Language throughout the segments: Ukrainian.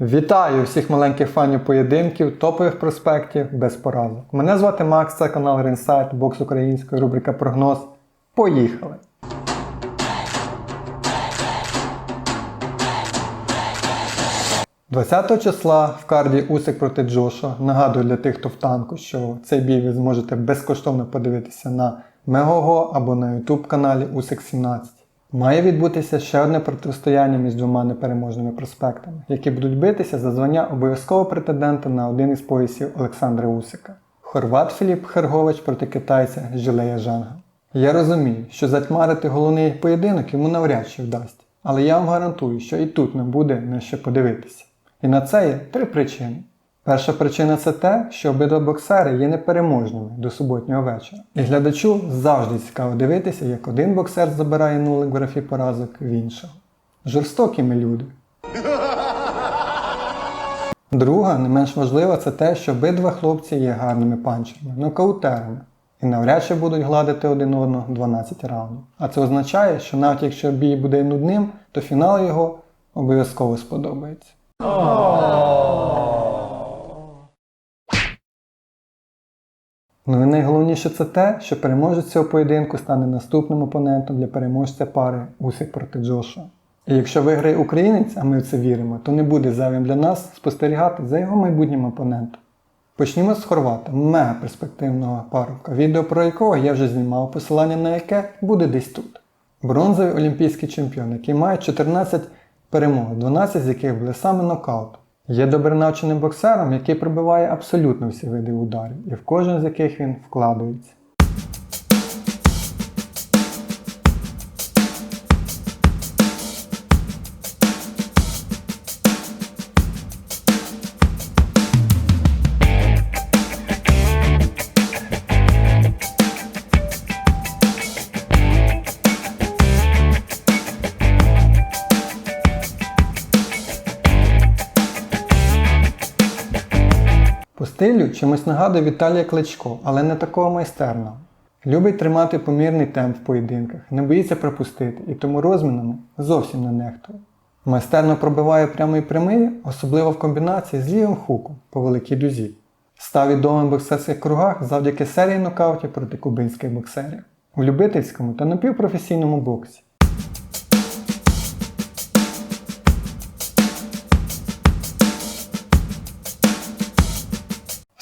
Вітаю всіх маленьких фанів поєдинків, топових проспектів без поразок. Мене звати Макс, це канал Рінсайт, бокс української, рубрика Прогноз. Поїхали! – 20 числа в карді Усик проти Джоша. Нагадую для тих, хто в танку, що цей бій ви зможете безкоштовно подивитися на Мегого або на YouTube каналі Усик 17. Має відбутися ще одне протистояння між двома непереможними проспектами, які будуть битися за звання обов'язкового претендента на один із поясів Олександра Усика. Хорват Філіп Хергович проти китайця Жилея Жанга. Я розумію, що затьмарити головний поєдинок йому навряд чи вдасть, але я вам гарантую, що і тут нам буде на що подивитися. І на це є три причини. Перша причина це те, що обидва боксери є непереможними до суботнього вечора. І глядачу завжди цікаво дивитися, як один боксер забирає нулик в графі поразок в іншого. Жорстокі ми люди. Друга, не менш важлива, це те, що обидва хлопці є гарними панчерами, нокаутерами. І навряд чи будуть гладити один одного 12 раундів. А це означає, що навіть якщо бій буде нудним, то фінал його обов'язково сподобається. Ну і найголовніше це те, що переможець цього поєдинку стане наступним опонентом для переможця пари Усик проти Джоша. І якщо виграє українець, а ми в це віримо, то не буде зайвим для нас спостерігати за його майбутнім опонентом. Почнімо з Хорвата, мега перспективного парубка, відео про якого я вже знімав, посилання на яке буде десь тут. Бронзовий олімпійський чемпіон, який має 14 перемог, 12 з яких були саме нокаут. Є добреначеним боксером, який пробиває абсолютно всі види ударів, і в кожен з яких він вкладається. Стилю чимось нагадує Віталія Кличко, але не такого майстерного. Любить тримати помірний темп в поєдинках, не боїться пропустити і тому розмінами зовсім не нехтує. Майстерно пробиває прямий прямий, особливо в комбінації з лівим хуком по великій дузі. Став відомим в боксерських кругах завдяки серії нокаутів проти кубинських боксерів у любительському та напівпрофесійному боксі.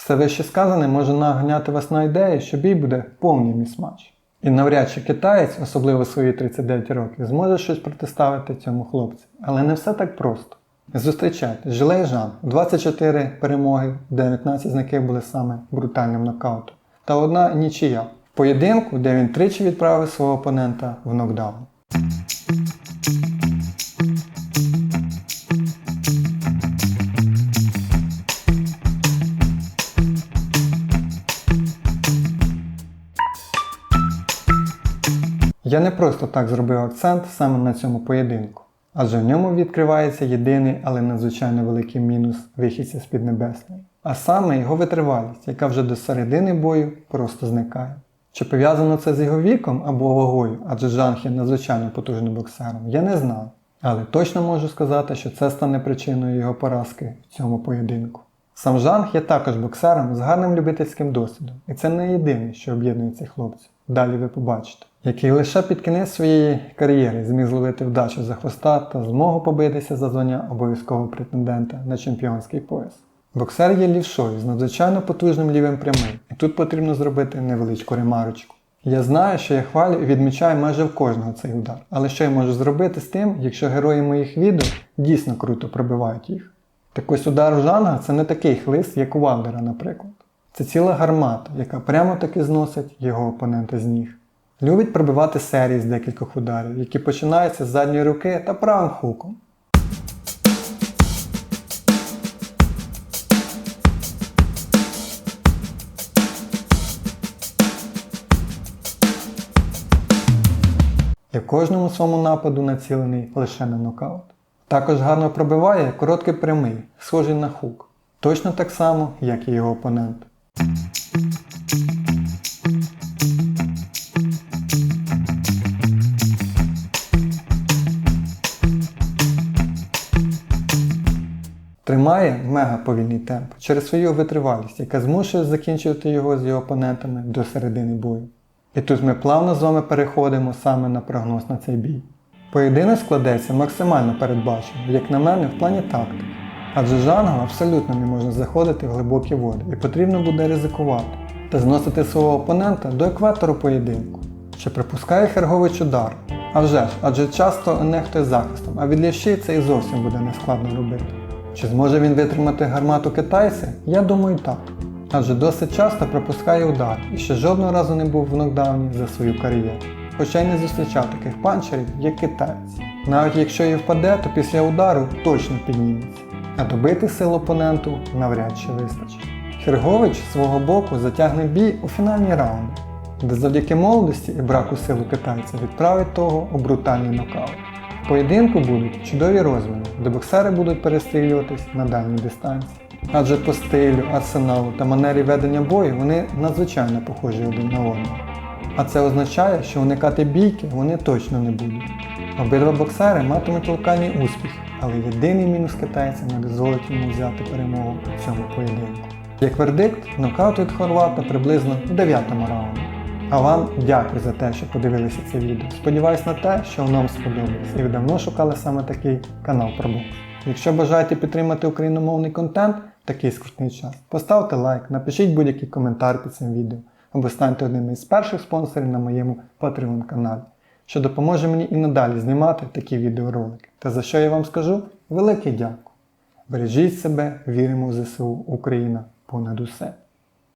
Все вище сказане може наганяти вас на ідею, що бій буде повний місмач. І навряд чи китаєць, особливо свої 39 років, зможе щось протиставити цьому хлопцю. Але не все так просто. Зустрічайте Жилей Жан, 24 перемоги, 19 з яких були саме брутальним нокаутом, та одна нічия в поєдинку, де він тричі відправив свого опонента в нокдаун. Я не просто так зробив акцент саме на цьому поєдинку, адже в ньому відкривається єдиний, але надзвичайно великий мінус вихідця з Піднебесної, а саме його витривалість, яка вже до середини бою просто зникає. Чи пов'язано це з його віком або вагою, адже Жанг є надзвичайно потужним боксером, я не знаю. Але точно можу сказати, що це стане причиною його поразки в цьому поєдинку. Сам Жанг є також боксером з гарним любительським досвідом, і це не єдине, що об'єднує цих хлопців. Далі ви побачите, який лише під кінець своєї кар'єри зміг зловити вдачу за хвоста та змогу побитися за звання обов'язкового претендента на чемпіонський пояс. Боксер є лівшою з надзвичайно потужним лівим прямим, і тут потрібно зробити невеличку ремарочку. Я знаю, що я хвалю і відмічаю майже в кожного цей удар, але що я можу зробити з тим, якщо герої моїх відео дійсно круто пробивають їх? Так ось удар жанга це не такий хлист, як у Валдера, наприклад. Це ціла гармата, яка прямо таки зносить його опонента з ніг. Любить пробивати серії з декількох ударів, які починаються з задньої руки та правим хуком. І в кожному своєму нападу націлений лише на нокаут. Також гарно пробиває короткий прямий, схожий на хук. Точно так само, як і його опонент. Тримає мега повільний темп через свою витривалість, яка змушує закінчувати його з його опонентами до середини бою. І тут ми плавно з вами переходимо саме на прогноз на цей бій. Поєдинок складеться максимально передбачено, як на мене, в плані тактики. Адже жангу абсолютно не можна заходити в глибокі води і потрібно буде ризикувати та зносити свого опонента до екватору поєдинку, що припускає Хергович удар. А вже ж, адже часто нехтує захистом, а від лівші це і зовсім буде нескладно робити. Чи зможе він витримати гармату китайця? Я думаю так. Адже досить часто пропускає удар і ще жодного разу не був в нокдауні за свою кар'єру. Хоча й не зустрічав таких панчерів, як китайці. Навіть якщо і впаде, то після удару точно підніметься. А добити сил опоненту навряд чи вистачить. Хергович свого боку затягне бій у фінальні раунди, де завдяки молодості і браку сил у китайця відправить того у брутальний нокаут. В поєдинку будуть чудові розміни, де боксери будуть перестрілюватись на дальній дистанції. Адже по стилю, арсеналу та манері ведення бою вони надзвичайно похожі один на одного. А це означає, що уникати бійки вони точно не будуть. Обидва боксери матимуть локальний успіх, але єдиний мінус китайця не дозволить йому взяти перемогу в цьому поєдинку. Як вердикт, нокаут від Хорвата приблизно в 9 раунді. А вам дякую за те, що подивилися це відео. Сподіваюсь на те, що воно вам сподобалось і ви давно шукали саме такий канал про бокс. Якщо бажаєте підтримати україномовний контент в такий скрутний час, поставте лайк, напишіть будь-який коментар під цим відео або станьте одним із перших спонсорів на моєму Patreon каналі, що допоможе мені і надалі знімати такі відеоролики. Та за що я вам скажу? Велике дякую! Бережіть себе, віримо в ЗСУ, Україна понад усе.